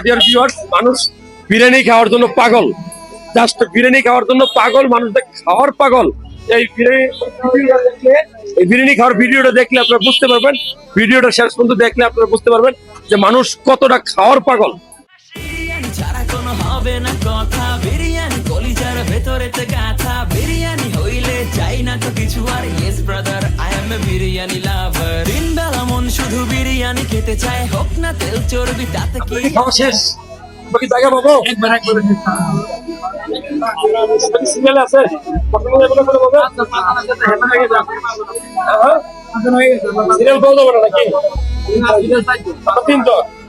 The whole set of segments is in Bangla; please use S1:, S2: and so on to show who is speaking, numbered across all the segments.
S1: ডিয়ার ভিউয়ার্স মানুষ বিরিয়ানি খাওয়ার জন্য পাগল। জাস্ট বিরিয়ানি খাওয়ার জন্য পাগল মানুষ দেখ- খাওয়ার পাগল। এই বিরিয়ানি খাওয়ার ভিডিওটা দেখলে আপনারা বুঝতে পারবেন। ভিডিওটা শেষ পর্যন্ত দেখলে আপনারা বুঝতে পারবেন যে মানুষ কতটা খাওয়ার পাগল।
S2: হবে না কথা। বিরিয়ানি কলিজার ভেতরেতে বিরিয়ানি খেতে চায় হোক না তেল চর্বি তাতে কি?
S1: শেষ। বাকি জায়গা পাবো?
S3: একবার একবার
S1: সিগন্যাল আছে? হ্যাঁ সিরিয়াল পাওয়া যাবে না নাকি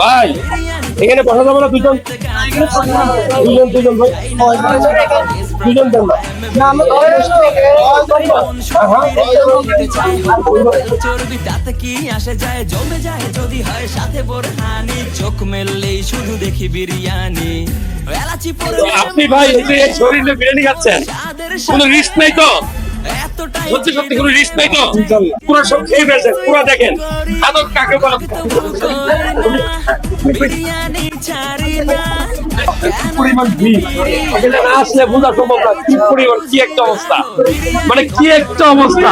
S1: ভাই, এখানে দুজন দুজন। দুজন দুজন
S2: যায় জমে যায় যদি হয় সাথে চোখ মেললেই শুধু দেখি বিরিয়ানি
S1: আপনি ভাই শরীরে বিরিয়ানি খাচ্ছেন, কোনো রিস্ক নাই তো?
S2: এতটাই
S1: সত্যি কোনো রিস্ক নাই তো? পুরো সব খেয়ে ফেলছেন পুরো দেখেন। আদর কাকে বলে কি পরিমাণ ভিড়? না আসলে বোঝা সম্ভব না কি পরিমাণ কি একটা অবস্থা? মানে কি একটা অবস্থা?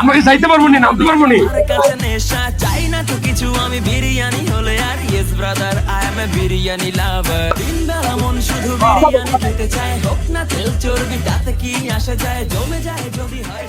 S1: আমাকে যাইতে পারব না নামতে পারব না?
S2: কাছে নেশা চাই না তো কিছু আমি বিরিয়ানি হলে আর yes brother I am a biryani lover দিন বেলা মন শুধু বিরিয়ানি খেতে চায় হোক না তেল চর্বি কি আসা যায় জমে যায় যদি হয়